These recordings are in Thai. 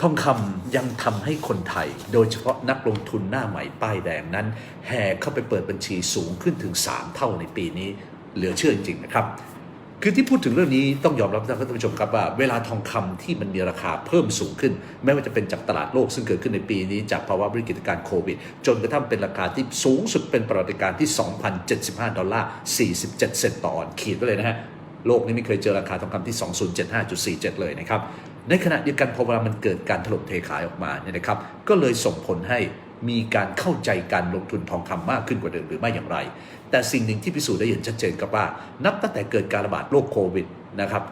ทองคำยังทำให้คนไทย โดยเฉพาะนักลงทุนหน้าใหม่ป้ายแดงนั้น แห่เข้าไปเปิดบัญชีสูงขึ้นถึง 3 เท่าในปีนี้ เหลือเชื่อจริงๆนะครับ คือที่พูดถึงเรื่องนี้ต้องยอมรับนะท่านผู้ชมครับว่าเวลาทองคำที่มันมีราคาเพิ่มสูงขึ้น ไม่ว่าจะเป็นจากตลาดโลกซึ่งเกิดขึ้นในปีนี้จากภาวะวิกฤตการโควิด จนกระทั่งเป็นราคาที่สูงสุดเป็นประวัติการณ์ที่ 2,075 ดอลลาร์ 47 เซนต์ต่อออนซ์ขีดไว้เลยนะฮะโลกนี้ไม่เคยเจอราคาทองคำที่ 2075.47 เลยนะครับ ในขณะเดียวกันพอเวลามันเกิดการถล่มเทขายออกมาเนี่ยนะครับ ก็เลยส่งผลให้มีการเข้าใจการลงทุนทองคำมากขึ้นกว่าเดิมหรือไม่อย่างไร แต่สิ่งหนึ่งที่พิสูจน์ได้อย่างชัดเจนครับว่า นับตั้งแต่เกิดการระบาดโรคโควิดนะครับ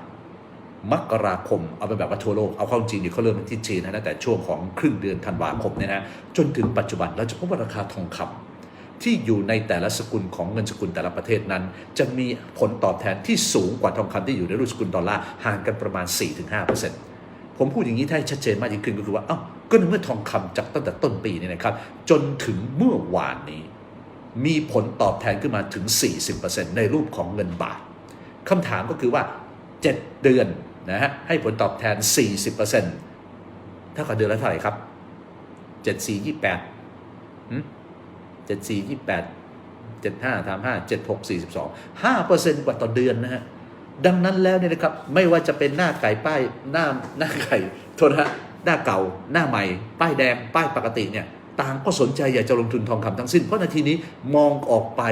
มกราคมเอาเป็นแบบว่าทั่วโลก เอาเข้าจริงเนี่ยเขาเริ่มกันที่จีนนะตั้งแต่ช่วงของครึ่งเดือนธันวาคมเนี่ยนะจนถึงปัจจุบันเราจะพบว่าราคาทองคำที่อยู่ในแต่ละสกุลของเงินสกุลแต่ละประเทศนั้น จะมีผลตอบแทนที่สูงกว่าทองคำที่อยู่ในรูปสกุลดอลลาร์ห่างกันประมาณ 4-5% ผมพูดอย่างนี้ให้ชัดเจนมากยิ่งขึ้นก็คือว่า เอ้า ก็ในเมื่อทองคำจากตั้งแต่ต้นปีเนี่ยนะครับ จนถึงเมื่อวานนี้ มีผลตอบแทนขึ้นมาถึง 40%ในรูปของเงินบาทคำถามก็คือว่า 7 เดือนนะฮะให้ผลตอบแทน 40%ถ้ากับเดือนละเท่าไหร่ครับ 74 28ืม74 28 75 35 76 42 5%กว่าต่อเดือนนะฮะ ดังนั้นแล้วเนี่ยนะครับไม่ว่าจะเป็นหน้าไก่ป้ายหน้าหน้าไก่โทษนะฮะหน้าเก่าหน้าใหม่ ป้ายแดง ป้ายปกติเนี่ยต่างก็สนใจอยากจะลงทุนทองคำทั้งสิ้น เพราะนาทีนี้มองออกไป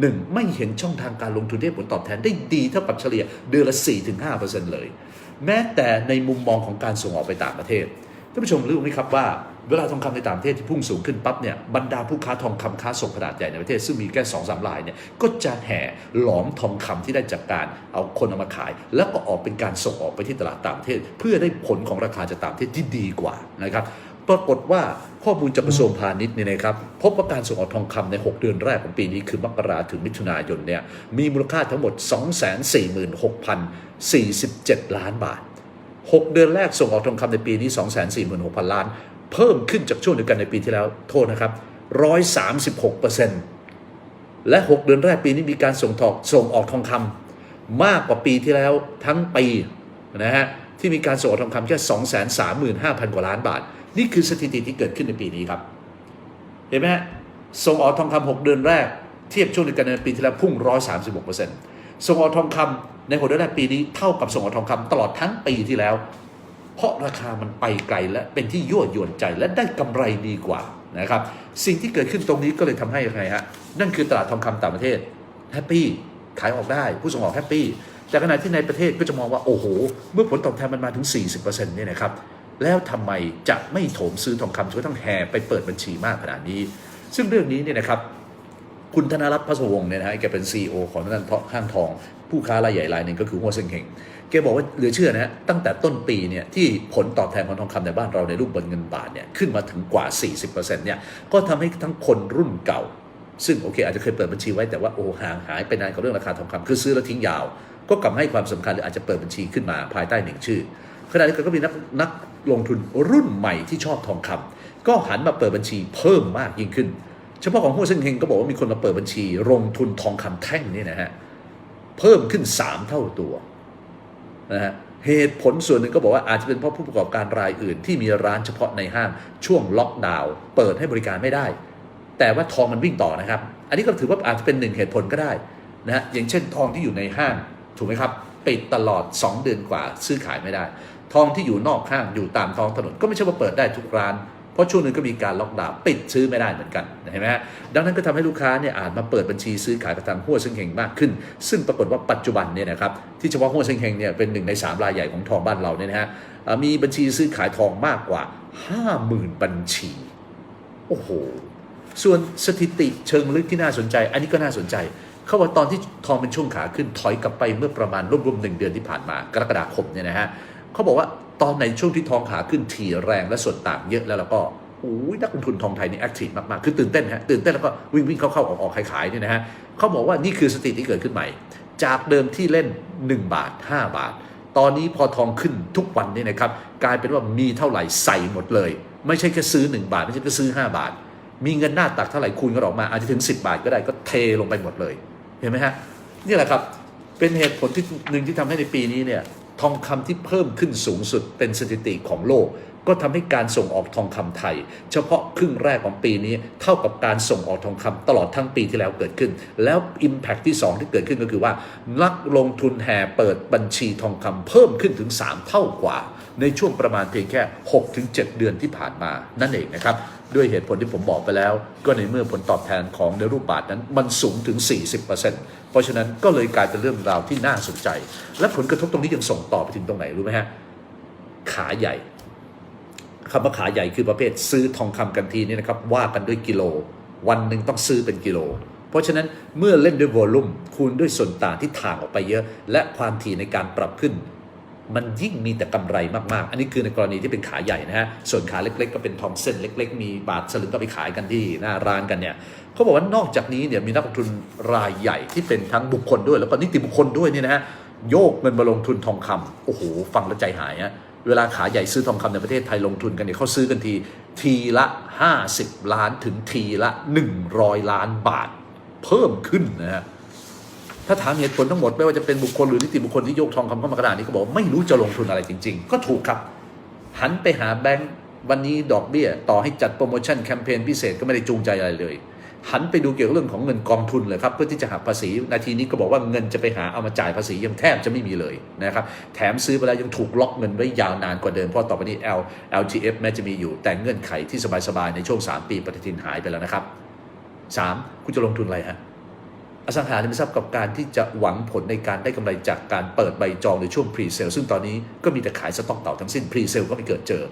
หนึ่งไม่เห็นช่องทางการลงทุนที่ผลตอบแทนได้ดีเท่ากับเฉลี่ยเดือนละ 4-5%เลย แม้แต่ในมุมมองของการส่งออกไปต่างประเทศท่านผู้ชมรู้ไหมครับว่า เวลาทองคำในต่างประเทศที่พุ่งสูงขึ้นปั๊บเนี่ยบรรดาผู้ค้าทองคำค้าส่งขนาดใหญ่ในประเทศซึ่งมีแค่สองสามรายเนี่ยก็จะแห่หลอมทองคำที่ได้จากการเอาคนเอามาขาย แล้วก็ออกเป็นการส่งออกไปที่ตลาดต่างประเทศ เพื่อได้ผลของราคาจากต่างประเทศที่ดีกว่านะครับปรากฏว่าข้อมูลจากกระทรวงพาณิชย์เนี่ยนะครับพบว่าการส่งออกทองคำใน 6 เดือนแรกของปีนี้คือมกราถึงมิถุนายนเนี่ยมีมูลค่าทั้งหมด 246,047 ล้านบาท 6 เดือนแรกส่งออกทองคำในปีนี้ 246,000 ล้าน เพิ่มขึ้นจากช่วงเดียวกันในปีที่แล้วโทษนะครับ 136%และ 6 เดือนแรกปีนี้มีการส่งทองส่งออกทองคำมากกว่าปีที่แล้วทั้งปีนะฮะที่มีการส่งออกทองคำแค่ 235,000 กว่าล้านบาท นี่คือสถิติที่เกิดขึ้นในปีนี้ครับ เห็นไหมฮะส่งออกทองคำ6เดือนแรก เทียบช่วงเดียวกันในปีที่แล้วพุ่ง 136%ส่งออกทองคำใน6เดือนแรกปีนี้เท่ากับส่งออกทองคำตลอดทั้งปีที่แล้ว เพราะราคามันไปไกลและเป็นที่ยั่วยวนใจและได้กำไรดีกว่านะครับ สิ่งที่เกิดขึ้นตรงนี้ก็เลยทำให้ยังไงฮะนั่นคือตลาดทองคำต่างประเทศแฮปปี้ขายออกได้ผู้ส่งออกแฮปปี้แต่ขณะที่ในประเทศก็จะมองว่าโอ้โห เมื่อผลตอบแทนมันมาถึง 40%เนี่ยนะครับแล้วทำไมจะไม่โถมซื้อทองคำจนกระทั่งแห่ไปเปิดบัญชีมากขนาดนี้ ซึ่งเรื่องนี้เนี่ยนะครับ คุณธนรัตน์พระสวงศ์เนี่ยนะฮะแกเป็น CEO ของนั่นเพาะห้างทอง ผู้ค้ารายใหญ่รายหนึ่งก็คือหัวเซิงเฮงแกบอกว่าเหลือเชื่อนะฮะตั้งแต่ต้นปีเนี่ยที่ผลตอบแทนของทองคำในบ้านเราในรูปบนเงินบาทเนี่ยขึ้นมาถึงกว่า 40%เนี่ยก็ทำให้ทั้งคนรุ่นเก่า ซึ่งโอเค อาจจะเคยเปิดบัญชีไว้แต่ว่าโอ้ห่างหายไปนานกับเรื่องราคาทองคำคือซื้อแล้วทิ้งยาว ก็กลับให้ความสำคัญหรืออาจจะเปิดบัญชีขึ้นมาภายใต้หนึ่งชื่อขณะเดียวกันก็มีนักนักลงทุนรุ่นใหม่ที่ชอบทองคำก็หันมาเปิดบัญชีเพิ่มมากยิ่งขึ้น เฉพาะของหัวเซิงเฮงก็บอกว่ามีคนมาเปิดบัญชีลงทุนทองคำแท่งนี่นะฮะเพิ่มขึ้น 3 เท่าตัวนะฮะเหตุผลส่วนหนึ่งก็บอกว่าอาจจะเป็นเพราะผู้ประกอบการรายอื่น ที่มีร้านเฉพาะในห้างช่วงล็อกดาวน์เปิดให้บริการไม่ได้ แต่ว่าทองมันวิ่งต่อนะครับ อันนี้ก็ถือว่าอาจจะเป็นหนึ่งเหตุผลก็ได้นะฮะอย่างเช่นทองที่อยู่ในห้างถูกไหมครับปิดตลอด 2 เดือนกว่าซื้อขายไม่ได้ ทองที่อยู่นอกห้างอยู่ตามท้องถนนก็ไม่ใช่ว่าเปิดได้ทุกร้าน เพราะช่วงนึงก็มีการล็อกดาวน์ปิดซื้อไม่ได้เหมือนกันเห็นไหมฮะดังนั้นก็ทำให้ลูกค้าเนี่ยอาจมาเปิดบัญชีซื้อขายกับทางหัวเซิงเฮงมากขึ้น ซึ่งปรากฏว่าปัจจุบันเนี่ยนะครับที่เฉพาะหัวเซิงเฮงเนี่ยเป็นหนึ่งในสามรายใหญ่ของทองบ้านเราเนี่ยนะฮะมีบัญชีซื้อขายทองมากกว่า 50,000 บัญชี โอ้โหส่วนสถิติเชิงลึกที่น่าสนใจ อันนี้ก็น่าสนใจ เขาบอกตอนที่ทองเป็นช่วงขาขึ้นถอยกลับไปเมื่อประมาณรวมๆหนึ่งเดือนที่ผ่านมากรกฎาคมเนี่ยนะฮะเขาบอกว่า ตอนในช่วงที่ทองขาขึ้นถี่แรงและส่วนต่างเยอะแล้วแล้วก็โอ้ยนักลงทุนทองไทยนี่แอคทีฟมากๆ คือตื่นเต้นฮะ ตื่นเต้นแล้วก็วิ่งวิ่งเข้าๆออกๆขายๆเนี่ยนะฮะเขาบอกว่านี่คือสถิติที่เกิดขึ้นใหม่ จากเดิมที่เล่น 1 บาท 5 บาท ตอนนี้พอทองขึ้นทุกวันนี่นะครับ กลายเป็นว่ามีเท่าไหร่ใส่หมดเลย ไม่ใช่แค่ซื้อ 1 บาท ไม่ใช่แค่ซื้อ 5 บาท มีเงินหน้าตักเท่าไหร่คูณกันออกมาอาจจะถึง 10 บาทก็ได้ก็เทลงไปหมดเลย เห็นไหมฮะ นี่แหละครับ เป็นเหตุผลที่หนึ่งที่ทำให้ในปีนี้เนี่ย ทองคำที่เพิ่มขึ้นสูงสุดเป็นสถิติของโลก ก็ทำให้การส่งออกทองคำไทย เฉพาะครึ่งแรกของปีนี้เท่ากับการส่งออกทองคำตลอดทั้งปีที่แล้วเกิดขึ้น แล้ว Impact ที่ 2 ที่เกิดขึ้นก็คือว่า นักลงทุนแห่เปิดบัญชีทองคำเพิ่มขึ้นถึง 3 เท่ากว่า ในช่วงประมาณเพียงแค่ 6-7 เดือนที่ผ่านมานั่นเองนะครับด้วยเหตุผลที่ผมบอกไปแล้ว ก็ในเมื่อผลตอบแทนของในรูปบาทนั้นมันสูงถึง 40%เพราะฉะนั้นก็เลยกลายเป็นเรื่องราวที่น่าสนใจ และผลกระทบตรงนี้ยังส่งต่อไปถึงตรงไหนรู้ไหมฮะขาใหญ่ คำว่าขาใหญ่คือประเภทซื้อทองคำกันทีนี่นะครับว่ากันด้วยกิโล วันหนึ่งต้องซื้อเป็นกิโล เพราะฉะนั้นเมื่อเล่นด้วยวอลลุ่มคูณด้วยส่วนต่างที่ถ่างออกไปเยอะ และความถี่ในการปรับขึ้น มันยิ่งมีแต่กำไรมากๆ อันนี้คือในกรณีที่เป็นขาใหญ่นะฮะส่วนขาเล็ก ๆ ก็เป็นทองเส้นเล็ก ๆ มีบาทสลึงก็ไปขายกันที่หน้าร้านกันเนี่ยเขาบอกว่านอกจากนี้เนี่ยมีนักลงทุนรายใหญ่ที่เป็นทั้งบุคคลด้วย แล้วก็นิติบุคคลด้วยนี่นะฮะโยกเงินมาลงทุนทองคำโอ้โหฟังแล้วใจหายฮะ เวลาขาใหญ่ซื้อทองคำในประเทศไทยลงทุนกันเนี่ยเขาซื้อกันที ทีละ 50 ล้านถึงทีละ 100 ล้านบาท เพิ่มขึ้นนะฮะถ้าถามเหตุผลทั้งหมดไม่ว่าจะเป็นบุคคลหรือนิติบุคคลที่โยกทองคำเข้ามากระดานนี้ก็บอกไม่รู้จะลงทุนอะไรจริง ๆ ก็ถูกครับ หันไปหาแบงก์วันนี้ดอกเบี้ย ต่อให้จัดโปรโมชั่นแคมเปญพิเศษก็ไม่ได้จูงใจอะไรเลย หันไปดูเกี่ยวกับเรื่องของเงินกองทุนเลยครับเพื่อที่จะหักภาษีนาทีนี้ก็บอกว่าเงินจะไปหาเอามาจ่ายภาษียังแทบจะไม่มีเลยนะครับแถมซื้อไปแล้วยังถูกล็อกเงินไว้ยาวนานกว่าเดิมเพราะต่อไปนี้ L LGF แม้จะมีอยู่แต่เงื่อนไขที่สบายๆในช่วง 3 ปีปฏิทินหายไปแล้วนะครับ 3. คุณจะลงทุนอะไรฮะอสังหาริมทรัพย์กับการที่จะหวังผลในการได้กำไรจากการเปิดใบจองในช่วงพรีเซลซึ่งตอนนี้ก็มีแต่ขายสต็อกเก่าทั้งสิ้นพรีเซลก็ไม่เกิดเจอ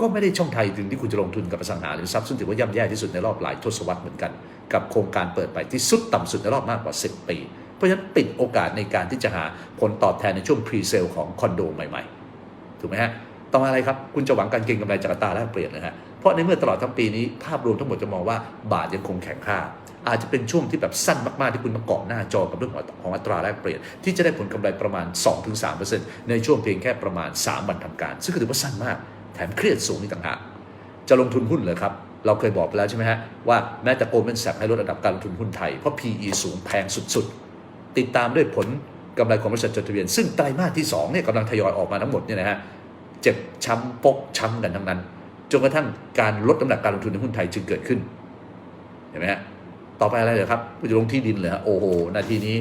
ก็ไม่ได้ช่องทางถึงที่คุณจะลงทุนกับอสังหาริมทรัพย์ซึ่งถือว่าย่ำแย่ที่สุดในรอบหลายทศวรรษเหมือนกัน กับโครงการเปิดใบที่สุดต่ำสุดในรอบมากกว่า 10 ปี เพราะฉะนั้นปิดโอกาสในการที่จะหาผลตอบแทนในช่วงพรีเซลของคอนโดใหม่ๆ ถูกไหมฮะต่อมาอะไรครับ คุณจะหวังการเก็งกำไรจากตราแลกเปลี่ยนนะฮะเพราะในเมื่อตลอดทั้งปีนี้ภาพรวมทั้งหมดจะมองว่าบาทยังคงแข็งค่า อาจจะเป็นช่วงที่แบบสั้นมาก ๆ ที่คุณมาเกาะหน้าจอกับเรื่องของอัตราแลกเปลี่ยน ที่จะได้ผลกำไรประมาณ 2-3%ในช่วงเพียงแค่ประมาณ 3 วันทำการ ซึ่งก็ถือว่าสั้นมาก แถมเครียดสูงนี่ต่างหากจะลงทุนหุ้นเหรอครับ เราเคยบอกไปแล้วใช่ไหมฮะ ว่าแม้แต่โกลแมนแซกให้ลดระดับการลงทุนหุ้นไทย เพราะ PE สูงแพงสุดๆ ติดตามด้วยผลกำไรของบริษัทจดทะเบียน ซึ่งไตรมาสที่2เนี่ยกำลังทยอยออกมาทั้งหมดเนี่ยนะฮะเจ็บช้ำปกช้ำกันทั้งนั้นจนกระทั่งการลดน้ำหนักการลงทุนในหุ้นไทยจึงเกิดขึ้นเห็นไหมฮะต่อไปอะไรเหรอครับจะลงที่ดินเหรอฮะโอ้โหนาทีนี้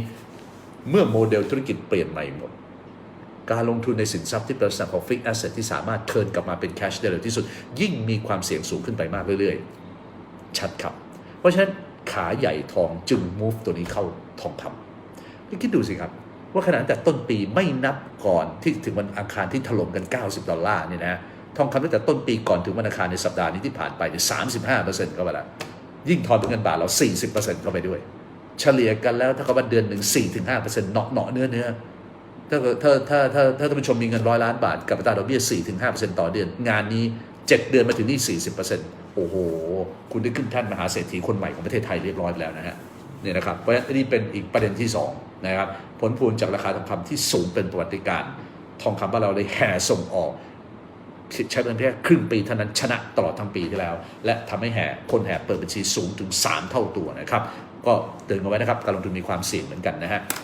เมื่อโมเดลธุรกิจเปลี่ยนใหม่หมด การลงทุนในสินทรัพย์ที่เป็นลักษณะของฟิกแอสเซทที่สามารถเทิร์นกลับมาเป็นแคชได้เร็วที่สุด ยิ่งมีความเสี่ยงสูงขึ้นไปมากเรื่อยๆ ชัดครับ เพราะฉะนั้นขาใหญ่ทองจึง move ตัวนี้เข้าทองคำคิดดูสิครับ ว่าขนาดตั้งแต่ต้นปีไม่นับก่อนที่ถึงวันอังคารที่ถล่มกัน 90 ดอลลาร์เนี่ยนะทองคำตั้งแต่ต้นปีก่อนถึงวันอังคารในสัปดาห์นี้ที่ผ่านไปเนี่ย35%เข้าไปแล้วยิ่งทอนถึงเงินบาทเรา40%เปอร์เซ็นต์เข้าไปด้วย เฉลี่ยกันแล้วถ้าเขาว่าเดือนหนึ่ง4-5%เนาะเนาะเนื้อเนื้อ ถ้าถ้าถ้าถ้าถ้าท่านผู้ชมมีเงินร้อยล้านบาทกับอัตราดอกเบี้ย4-5%ต่อเดือน งานนี้ 7 เดือนมาถึงนี่ 40%โอ้โห คุณได้ขึ้นท่านมหาเศรษฐีคนใหม่ของประเทศไทยเรียบร้อยแล้วนะฮะเนี่ยนะครับเพราะฉะนั้นนนี้เป็นอีกประเด็นที่สองนะครับผลพวงจากราคาทองคำที่สูงเป็นประวัติการณ์ทองคำบ้านเราเลยแห่ส่งออกใช้เป็นแค่ครึ่งปีเท่านั้นชนะตลอดทั้งปีที่แล้ว และทำให้แห่คนแห่เปิดบัญชีสูงถึง 3 เท่าตัวนะครับ ก็เตือนกันไว้นะครับ การลงทุนมีความเสี่ยงเหมือนกันนะฮะ